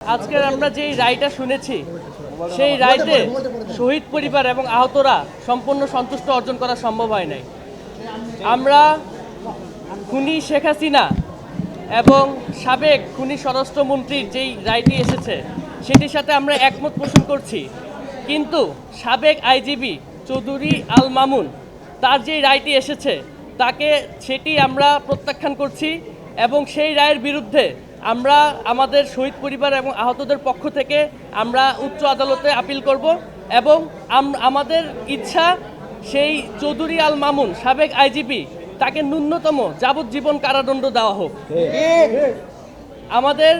আজকের আমরা যেই রায়টা শুনেছি, সেই রায়তে শহীদ পরিবার এবং আহতরা সম্পূর্ণ সন্তুষ্ট অর্জন করা সম্ভব হয় নাই। আমরা খুনি শেখ হাসিনা এবং সাবেক খুনি স্বরাষ্ট্রমন্ত্রীর যেই রায়টি এসেছে, সেটির সাথে আমরা একমত পোষণ করছি। কিন্তু সাবেক আইজিবি চৌধুরী আল মামুন তার যেই রায়টি এসেছে, তাকে সেটি আমরা প্রত্যাখ্যান করছি এবং সেই রায়ের বিরুদ্ধে আমরা আমাদের শহীদ পরিবার এবং আহতদের পক্ষ থেকে আমরা উচ্চ আদালতে আপিল করব এবং আমাদের ইচ্ছা সেই চৌধুরী আল মামুন, সাবেক আইজিপি, তাকে ন্যূনতম যাবজ্জীবন কারাদণ্ড দেওয়া হোক। আমাদের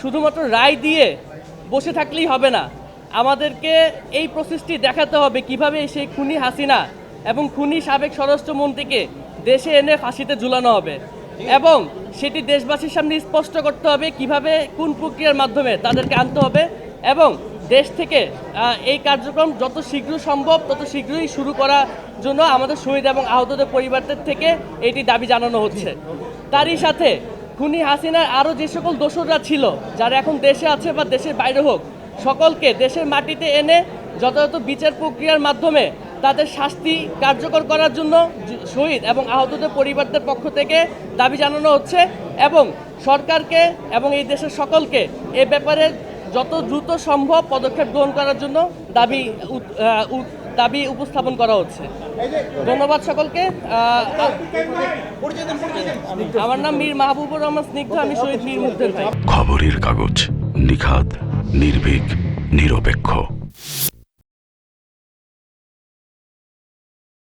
শুধুমাত্র রায় দিয়ে বসে থাকলেই হবে না। আমাদেরকে এই প্রসেসটি দেখাতে হবে কীভাবে সেই খুনি হাসিনা এবং খুনি সাবেক স্বরাষ্ট্রমন্ত্রীকে দেশে এনে ফাঁসিতে ঝুলানো হবে। এবং সেটি দেশবাসীর সামনে স্পষ্ট করতে হবে কীভাবে, কোন প্রক্রিয়ার মাধ্যমে তাদেরকে আনতে হবে এবং দেশ থেকে এই কার্যক্রম যত শীঘ্র সম্ভব, তত শীঘ্রই শুরু করার জন্য আমাদের শহীদ এবং আহতদের পরিবারদের থেকে এটি দাবি জানানো হচ্ছে। তারই সাথে খুনি হাসিনার আরও যে সকল দোসররা ছিল, যারা এখন দেশে আছে বা দেশের বাইরে হোক, সকলকে দেশের মাটিতে এনে যথাযথ বিচার প্রক্রিয়ার মাধ্যমে তাদের শাস্তি কার্যকর করার জন্য শহীদ এবং আহতদের পরিবারদের পক্ষ থেকে দাবি জানানো হচ্ছে এবং সরকারকে এবং এই দেশের সকলকে এ ব্যাপারে যত দ্রুত সম্ভব পদক্ষেপ গ্রহণ করার জন্য দাবি দাবি উপস্থাপন করা হচ্ছে। ধন্যবাদ সকলকে। আমার নাম মীর মাহবুবুর রহমান, স্নিগ্ধ, আমি শহীদ মীর মুগ্ধের খবরের কাগজ নিখাত নির্ভীক, নিরপেক্ষ।